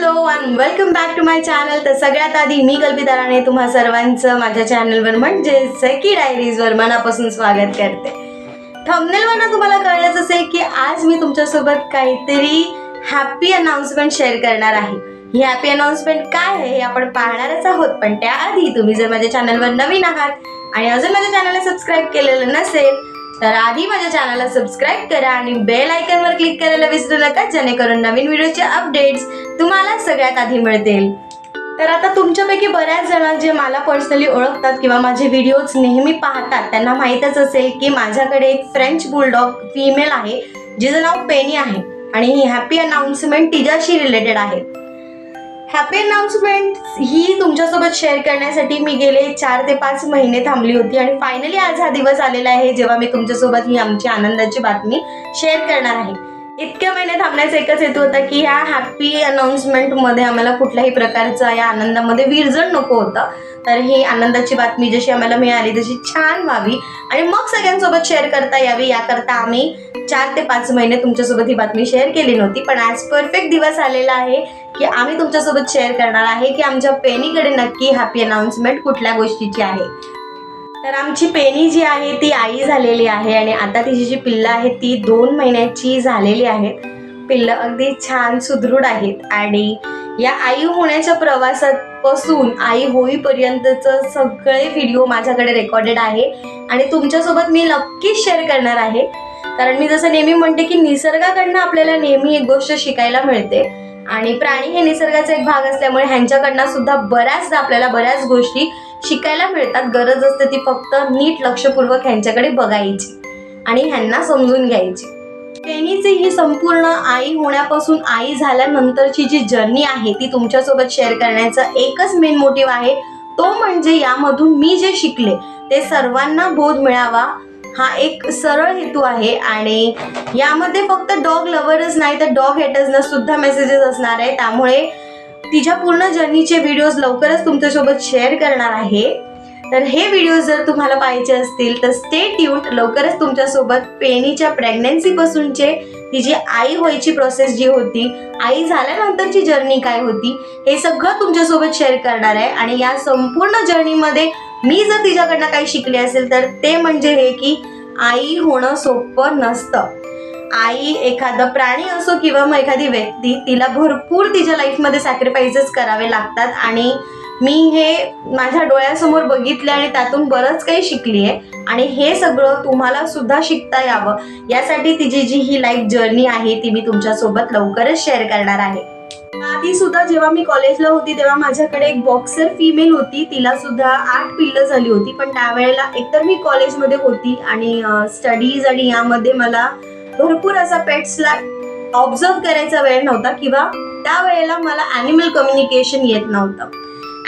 Hello and welcome back to my channel तर सगळ्यात आधी मी कल्पिता राणे तुम्हा सर्वांचं माझ्या चॅनलवर म्हणजेच की डायरीजवर मनापासून स्वागत करते. थंबनेलवरनं तुम्हाला कळलंच असेल की आज मी तुमच्यासोबत काहीतरी हॅपी अनाउन्समेंट शेअर करणार आहे. ही हॅपी अनाउन्समेंट काय आहे हे आपण पाहणारच आहोत पण त्याआधी तुम्ही जर माझ्या चॅनलवर नवीन आहात आणि अजून माझ्या चॅनलला सबस्क्राईब केलेलं नसेल तर आधी माझ्या चॅनलला सबस्क्राईब करा आणि बेल आयकनवर क्लिक करायला विसरू नका जेणेकरून नवीन व्हिडिओचे अपडेट्स तुम्हाला सगळ्यात आधी मिळतील. तर आता तुमच्यापैकी बऱ्याच जण जे मला पर्सनली ओळखतात किंवा माझे व्हिडिओज नेहमी पाहतात त्यांना माहीतच असेल की माझ्याकडे एक फ्रेंच बुलडॉग फिमेल आहे जिचं नाव पेनी आहे. आणि ही हॅपी अनाउन्समेंट तिच्याशी रिलेटेड आहे. हॅपी अनाउन्समेंट ही तुमच्यासोबत शेअर करण्यासाठी मी गेले चार ते पाच महिने थांबली होती आणि फायनली आज हा दिवस आलेला आहे जेव्हा मी तुमच्यासोबत ही आमची आनंदाची बातमी शेअर करणार आहे. इतक्या महिने थांबण्याचा एकच हेतू होता की ह्या हॅपी अनाउन्समेंटमध्ये आम्हाला कुठल्याही प्रकारचा या आनंदामध्ये विरजण नको होतं. तर ही आनंदाची बातमी जशी आम्हाला मिळाली तशी छान व्हावी. आणि मग सगळ्यांसोबत शेअर करता यावी. याकरता आम्ही चार ते पाच महिने तुमच्यासोबत ही बातमी शेअर केली नव्हती. पण आज परफेक्ट दिवस आलेला आहे की आम्ही तुमच्यासोबत शेअर करणार आहे की आमच्या पेनीकडे नक्की हॅपी अनाउन्समेंट कुठल्या गोष्टीची आहे. तर आमची पेनी जी आहे ती आई झालेली आहे आणि आता तिची जी पिल्लं आहेत ती दोन महिन्याची झालेली आहेत. पिल्लं अगदी छान सुदृढ आहेत आणि या आई होण्याच्या प्रवासापासून आई होईपर्यंतचं सगळे व्हिडिओ माझ्याकडे रेकॉर्डेड आहे आणि तुमच्यासोबत मी नक्कीच शेअर करणार आहे. कारण मी जसं नेहमी म्हणते की निसर्गाकडनं आपल्याला नेहमी एक गोष्ट शिकायला मिळते आणि प्राणी हे निसर्गाचा एक भाग असल्यामुळे ह्यांच्याकडनं सुद्धा बऱ्याचदा आपल्याला बऱ्याच गोष्टी शिकायला मिळतात गरज असते ती फक्त नीट लक्षपूर्वक ह्यांच्याकडे बघायची आणि ह्यांना समजून घ्यायची. पेनीची ही संपूर्ण आई होण्यापासून आई झाल्यानंतरची जी जर्नी आहे ती तुमच्यासोबत शेअर करण्याचा एकच मेन मोटिव्ह आहे. तो म्हणजे यामधून मी जे शिकले ते सर्वांना बोध मिळावा हा एक सरळ हेतू आहे आणि यामध्ये फक्त डॉग लवरच नाही तर डॉग हेटर्सना सुद्धा मेसेजेस असणार आहे. त्यामुळे तिच्या पूर्ण जर्नीचे व्हिडिओज लवकरच तुमच्यासोबत शेअर करणार आहे. तर हे व्हिडिओज जर तुम्हाला पाहिजे असतील तर स्टे ट्यून लवकरच तुमच्यासोबत पेनीच्या प्रेग्नन्सीपासूनचे तिची आई व्हायची प्रोसेस जी होती आई झाल्यानंतरची जर्नी काय होती हे सगळं तुमच्यासोबत शेअर करणार आहे. आणि या संपूर्ण जर्नीमध्ये मी जर तिच्याकडनं काही शिकले असेल तर ते म्हणजे हे की आई होणं सोपं नसतं. आई एखादं प्राणी असो किंवा मग एखादी व्यक्ती तिला भरपूर तिच्या लाईफमध्ये सॅक्रिफाईसेस करावे लागतात. आणि मी हे माझ्या डोळ्यासमोर बघितले आणि त्यातून बरंच काही शिकली आहे आणि हे सगळं तुम्हाला सुद्धा शिकता यावं. यासाठी तिची जी ही लाईफ जर्नी आहे ती मी तुमच्यासोबत लवकरच शेअर करणार आहे. आधी सुद्धा जेव्हा मी कॉलेजला होती तेव्हा माझ्याकडे एक बॉक्सर फिमेल होती. तिला सुद्धा आठ पिल्लं झाली होती. पण त्यावेळेला एकतर मी कॉलेजमध्ये होती आणि स्टडीज आणि यामध्ये मला भरपूर असा पेट्सला ऑब्झर्व करायचा वेळ नव्हता किंवा त्यावेळेला मला ॲनिमल कम्युनिकेशन येत नव्हतं.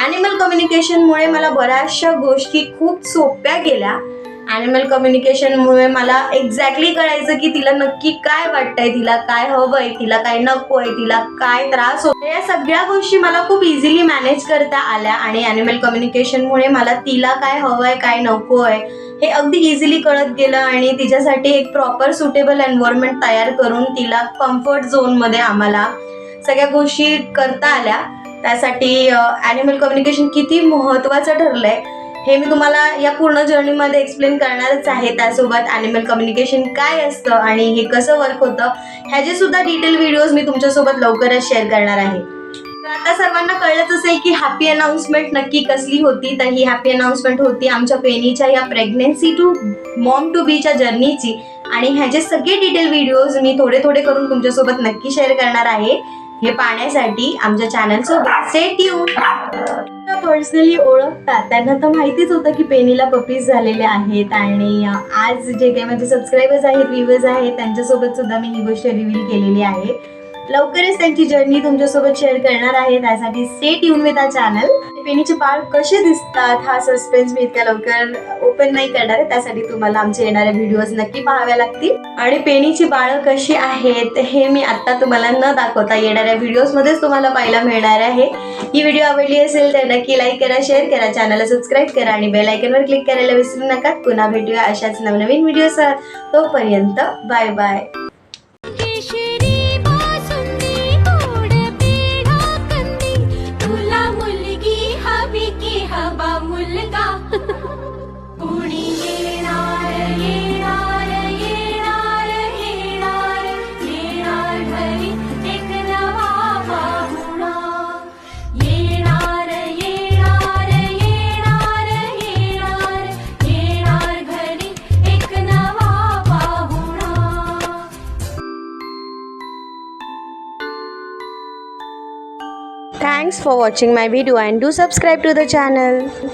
ॲनिमल कम्युनिकेशनमुळे मला बऱ्याचशा गोष्टी खूप सोप्या गेल्या. ॲनिमल कम्युनिकेशनमुळे मला एक्झॅक्टली कळायचं की तिला नक्की काय वाटतंय तिला काय हवं आहे तिला काय नको आहे तिला काय त्रास होतो या सगळ्या गोष्टी मला खूप इझिली मॅनेज करता आल्या आणि ॲनिमल कम्युनिकेशनमुळे मला तिला काय हवं आहे काय नको आहे हे अगदी इझिली कळत गेलं आणि तिच्यासाठी एक प्रॉपर सुटेबल एन्व्हायरमेंट तयार करून तिला कम्फर्ट झोनमध्ये आम्हाला सगळ्या गोष्टी करता आल्या. त्यासाठी ॲनिमल कम्युनिकेशन किती महत्त्वाचं ठरलं आहे हे मी तुम्हाला या पूर्ण जर्नीमध्ये एक्सप्लेन करणारच आहे. त्यासोबत ॲनिमल कम्युनिकेशन काय असतं आणि हे कसं वर्क होतं ह्याचे सुद्धा डिटेल व्हिडिओज मी तुमच्यासोबत लवकरच शेअर करणार आहे. आता सर्वांना कळलंच असेल की हॅपी अनाउन्समेंट नक्की कसली होती. तर ही हॅपी अनाउन्समेंट होती आमच्या पेनीच्या या प्रेग्नेन्सी टू मॉम टू बीच्या जर्नीची आणि ह्याचे सगळे डिटेल व्हिडिओज मी थोडे थोडे करून तुमच्यासोबत नक्की शेअर करणार आहे हे पाहण्यासाठी आमच्या चॅनलसोबत सेट येऊन पर्सनली ओळखतात. त्यांना तर माहितीच होतं की पेनीला पपीज झालेले आहेत आणि आज जे काही माझे सबस्क्रायबर्स आहेत व्ह्युअर्स आहेत त्यांच्यासोबत सुद्धा मी ही गोष्ट रिव्हील केलेली आहे. लवकरच त्यांची जर्नी तुमच्यासोबत शेअर करणार आहे. त्यासाठी सेट येऊन विथ चॅनल पेनीचे बाळ कसे दिसतात हा सस्पेन्स मी इतक्या लवकर ओपन नाही करणार आहे. त्यासाठी तुम्हाला आमचे येणारे व्हिडिओज नक्की पाहाव्या लागतील. आणि पेनीची बाळं कशी आहेत हे मी आता तुम्हाला न दाखवता येणाऱ्या व्हिडिओजमध्येच तुम्हाला पाहायला मिळणार आहे. ही व्हिडिओ आवडली असेल तर नक्की लाईक करा शेअर करा चॅनलला सबस्क्राईब करा आणि बेल आयकनवर क्लिक करायला विसरू नका. पुन्हा भेटूया अशाच नवनवीन व्हिडिओसह तोपर्यंत bye bye Thanks for watching my video and do subscribe to the channel.